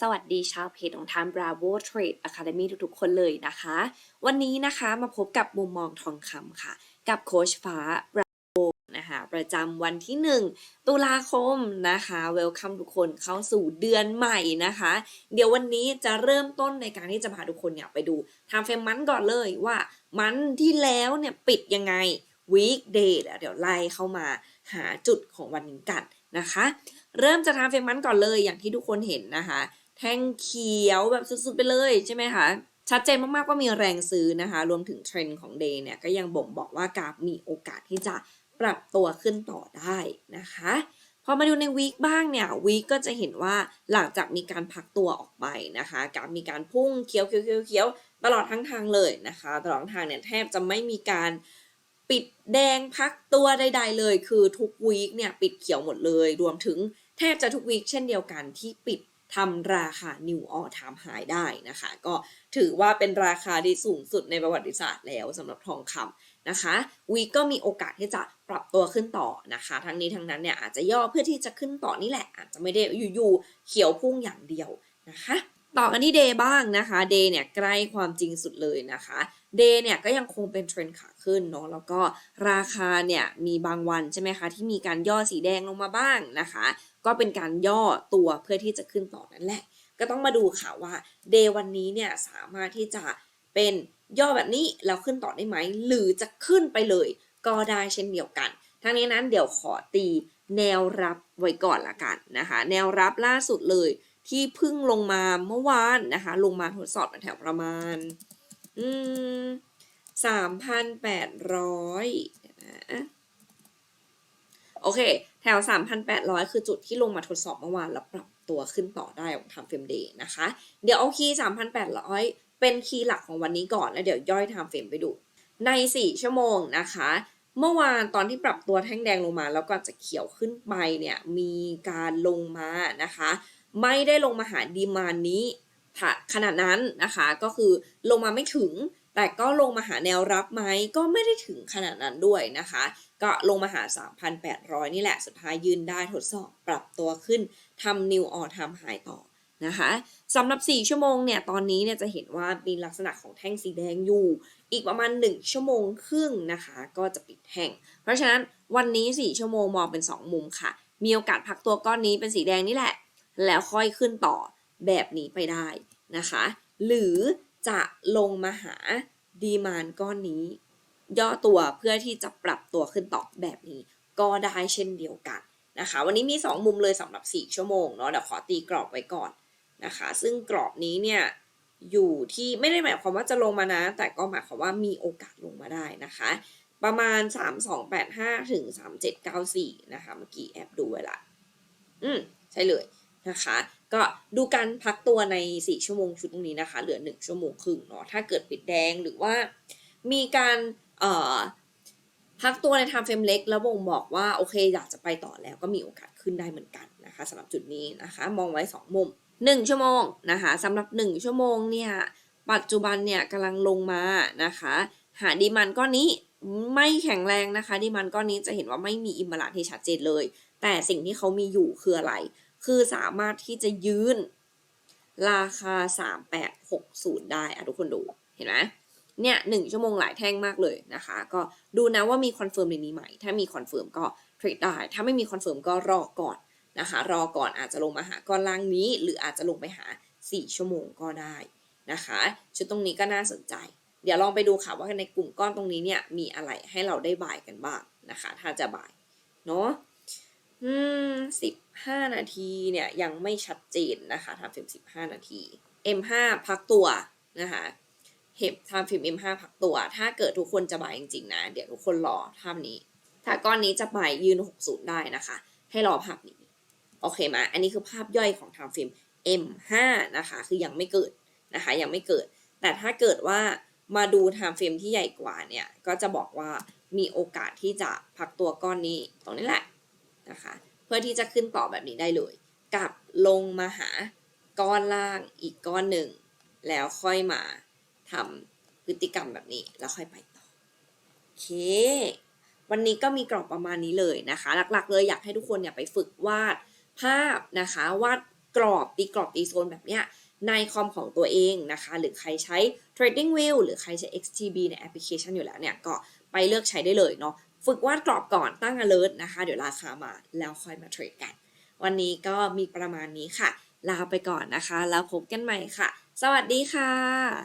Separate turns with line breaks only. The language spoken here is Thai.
สวัสดีชาวเพจของทาม Bravo Trade Academy ทุกๆ คนเลยนะคะ วันนี้นะคะมาพบกับมุมมองทองคำค่ะ กับโคชฟ้า Bravo นะคะประจำวันที่ 1 ตุลาคมนะคะเวลคัมทุกคนเข้าสู่เดือนใหม่นะคะ เดี๋ยววันนี้จะเริ่มต้นในการที่จะพาทุกคนเนี่ยไปดูทำเฟรมมันก่อนเลยว่ามันที่แล้วเนี่ยปิดยังไง weekday เดี๋ยวไล่เข้ามาหาจุดของวันนี้กันนะคะ เริ่มจากทางเฟรมมันก่อนเลยอย่างที่ทุกคนเห็นนะคะ แท่งเขียวแบบสุดๆไปเลยใช่ไหมคะชัดเจนมากๆว่ามีแรงซื้อนะคะ รวมถึงเทรนด์ของเดย์เนี่ยก็ยังบ่งบอกว่ากราฟมีโอกาสที่จะปรับตัวขึ้นต่อได้นะคะ พอมาดูในวีคบ้างเนี่ยวีคก็จะเห็นว่าหลังจากมีการพักตัวออกไปนะคะกราฟมีการพุ่งเขียวเขียวเขียวเขียวตลอดทั้งทางเลยนะคะ ตลอดทางเนี่ยแทบจะไม่มีการปิดแดงพักตัวใด ๆ เลย คือทุกวีคเนี่ยปิดเขียวหมดเลย รวมถึง แทบจะทุกวีคเช่นเดียวกันที่ปิดทำราคา New All Time High ได้นะคะ ก็ถือว่าเป็นราคาที่สูงสุดในประวัติศาสตร์แล้วสำหรับทองคำนะคะวีคก็มีโอกาสที่จะปรับตัวขึ้นต่อนะคะ ทั้งนี้ทั้งนั้นเนี่ยอาจจะย่อเพื่อที่จะขึ้นต่อนี่แหละ อาจจะไม่ได้อยู่ๆเขียวพุ่งอย่างเดียวนะคะต่อกันที่เดย์บ้างนะคะเดย์เนี่ยใกล้ความจริงสุดเลยนะคะเดย์เนี่ยก็ยังคงเป็นเทรนด์ขาขึ้นเนาะแล้วก็ราคาเนี่ยมีบางวันใช่ไหมคะที่มีการย่อสีแดงลงมาบ้างนะคะ ก็เป็นการย่อตัวเพื่อที่จะขึ้นต่อนั่นแหละ ก็ต้องมาดูค่ะว่าเดย์วันนี้เนี่ยสามารถที่จะเป็นย่อแบบนี้แล้วขึ้นต่อได้ไหม หรือจะขึ้นไปเลย ก็ได้เช่นเดียวกันทั้งนี้นั้นเดี๋ยวขอตีแนวรับไว้ก่อนละกันนะคะ แนวรับล่าสุดเลยที่พึ่งลงมาเมื่อวานนะคะ ลงมาทดสอบแถวประมาณ อืมสามพันแปดร้อยนะ โอเค แถว 3,800 คือจุดที่ลงมาทดสอบเมื่อวานแล้วปรับตัวขึ้นต่อได้ของทำเฟรมเดย์นะคะ เดี๋ยวเอาคีย์3,800 เป็นคีย์หลักของวันนี้ก่อนแล้วเดี๋ยวย่อยทำเฟรมไปดู ใน 4 ชั่วโมงนะคะ เมื่อวานตอนที่ปรับตัวแท่งแดงลงมาแล้วก็จะเขียวขึ้นไปเนี่ยมีการลงมานะคะ ไม่ได้ลงมาหาดีมานนี้ขนาดนั้นนะคะก็คือลงมาไม่ถึง แต่ก็ลงมาหาแนวรับไหมก็ไม่ได้ถึงขนาดนั้นด้วยนะคะ ก็ลงมาหา 3,800 นี่แหละสุดท้ายยืนได้ทดสอบปรับตัวขึ้นทำ new all time high ต่อนะคะสำหรับ 4 ชั่วโมงเนี่ยตอนนี้เนี่ยจะเห็นว่ามีลักษณะของแท่งสีแดงอยู่ อีกประมาณ 1 ชั่วโมงครึ่งนะคะ ก็จะปิดแท่ง เพราะฉะนั้นวันนี้ 4 ชั่วโมงมองเป็น 2 มุมค่ะ มีโอกาสพักตัวก้อนนี้เป็นสีแดงนี่แหละ แล้วค่อยขึ้นต่อแบบนี้ไปได้นะคะ หรือ จะลงมาหาดีมานก้อนนี้ ย่อตัวเพื่อที่จะปรับตัวขึ้นต่อแบบนี้ ก็ได้เช่นเดียวกันนะคะ วันนี้มี 2 มุมเลยสำหรับ 4 ชั่วโมงเนาะเดี๋ยวขอตีกรอบไว้ก่อนนะคะ ซึ่งกรอบนี้เนี่ยอยู่ที่ไม่ได้หมายความว่าจะลงมานะ แต่ก็หมายความว่ามีโอกาสลงมาได้นะคะ ประมาณ 3285 ถึง 3794 นะคะ เมื่อกี้แอบดูไว้ละ อืม ใช่เลยนะคะ ก็ดูการพักตัวใน 4 ชั่วโมงชุดตรงนี้นะคะ เหลือ 1 ชั่วโมงครึ่งเนาะถ้าเกิดปิดแดงหรือว่ามีการเอ่อพักตัวใน time frame เล็ก แล้วบ่งบอกว่าโอเคอยากจะไปต่อแล้วก็มีโอกาสขึ้นได้เหมือนกันนะคะสำหรับจุดนี้นะคะ มองไว้ 2 มุม 1 ชั่วโมงนะคะสำหรับ 1 ชั่วโมงเนี่ยปัจจุบันเนี่ยกำลังลงมานะคะ หาดีมันก้อนนี้ไม่แข็งแรงนะคะ ดีมันก้อนนี้จะเห็นว่าไม่มีอิมบาลานที่ชัดเจนเลย แต่สิ่งที่เขามีอยู่คืออะไร คือสามารถที่จะยืนราคา 3860 ได้อะทุกคนดู เห็นไหมเนี่ยหนึ่งชั่วโมงหลายแท่งมากเลยนะคะ ก็ดูนะว่ามีคอนเฟิร์มในนี้ไหม ถ้ามีคอนเฟิร์มก็เทรดได้ ถ้าไม่มีคอนเฟิร์มก็รอก่อนนะคะ รอก่อนอาจจะลงมาหาก้อนล่างนี้ หรืออาจจะลงไปหา 4 ชั่วโมงก็ได้นะคะ ชุดตรงนี้ก็น่าสนใจ เดี๋ยวลองไปดูค่ะว่าในกลุ่มก้อนตรงนี้เนี่ยมีอะไรให้เราได้บายกันบ้างนะคะ ถ้าจะบายเนาะ อืมสิบห้านาทีเนี่ยยังไม่ชัดเจนนะคะทำฟิล์มสิบห้านาที M5 พักตัวนะคะเห็บทำฟิล์ม M5 พักตัว ถ้าเกิดทุกคนจะบายจริงๆนะ เดี๋ยวทุกคนรอภานี้ ถ้าก้อนนี้จะบายยืน 60 ได้นะคะ ให้รอภาพนี้ โอเคไหมอันนี้คือภาพย่อยของทำฟิล์ม M5 นะคะ คือยังไม่เกิดนะคะ ยังไม่เกิด แต่ถ้าเกิดว่ามาดูไทม์เฟรมที่ใหญ่กว่าเนี่ย ก็จะบอกว่ามีโอกาสที่จะพักตัวก้อนนี้ตรงนี้แหละ นะคะ เพื่อที่จะขึ้นต่อแบบนี้ได้เลย กับลงมาหาก้อนล่างอีกก้อนหนึ่ง แล้วค่อยมาทำพฤติกรรมแบบนี้แล้วค่อยไปต่อโอเค วันนี้ก็มีกรอบประมาณนี้เลยนะคะ หลักๆ เลยอยากให้ทุกคนเนี่ยไปฝึกวาดภาพนะคะวาดกรอบตีกรอบตีโซนแบบเนี้ยในคอมของตัวเองนะคะ หรือใครใช้ Trading View หรือใครใช้ XTB ในแอปพลิเคชันอยู่แล้วเนี่ย ก็ไปเลือกใช้ได้เลยเนาะ ฝึกวาดกรอบก่อนตั้ง alert นะคะ เดี๋ยวราคามาแล้วค่อยมาเทรดกัน วันนี้ก็มีประมาณนี้ค่ะ ลาไปก่อนนะคะ แล้วพบกันใหม่ค่ะ สวัสดีค่ะ